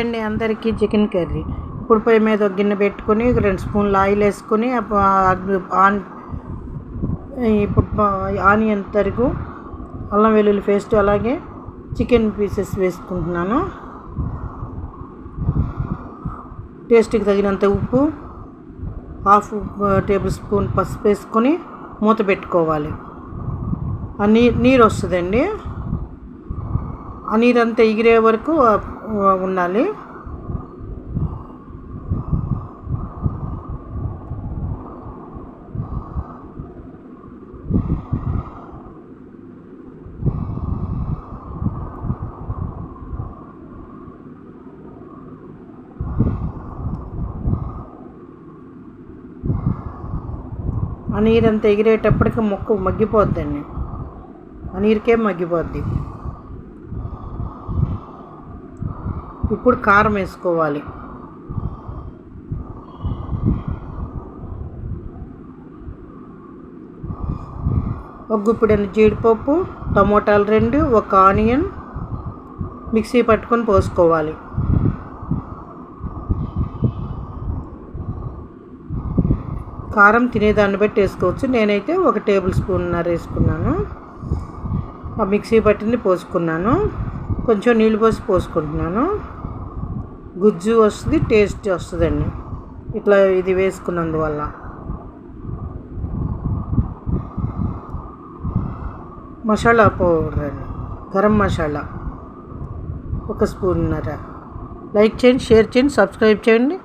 అండి అందరికీ chicken curry. ఇప్పుడు పొయ్యి మీద ఒక గిన్నె పెట్టుకొని ఒక రెండు స్పూన్లు ఆయిల్ వేసుకొని ఆన్ ఇప్పుడు ఆనియన్ తరుగు అల్లం వెల్లుల్లి పేస్ట్ అలాగే చికెన్ పీసెస్ వేసుకుంటున్నాను. టేస్ట్కి తగినంత ఉప్పు హాఫ్ టేబుల్ స్పూన్ పసుపు వేసుకొని మూత పెట్టుకోవాలి. ఆ నీరు వస్తుందండి. ఆ నీరంతా ఎగిరే వరకు ఉండాలి. ఆ నీరంతా ఎగిరేటప్పటికి మొక్క మగ్గిపోద్దండి. ఆ నీరుకే మగ్గిపోద్ది. ఇప్పుడు కారం వేసుకోవాలి. ఒక గుప్పిడైన జీడిపప్పు టమోటాలు రెండు ఒక ఆనియన్ మిక్సీ పట్టుకొని పోసుకోవాలి. కారం తినేదాన్ని బట్టి వేసుకోవచ్చు. నేనైతే ఒక టేబుల్ స్పూన్నర వేసుకున్నాను. ఆ మిక్సీ పట్టింది పోసుకున్నాను. కొంచెం నీళ్ళు పోసి పోసుకుంటున్నాను. గుజ్జు వస్తుంది టేస్ట్ వస్తుందండి. ఇట్లా ఇది వేసుకున్నందువల్ల. మసాలా పౌడర్ అండి. గరం మసాలా. ఒక స్పూన్నర లైక్ చేయండి షేర్ చేయండి సబ్స్క్రైబ్ చేయండి.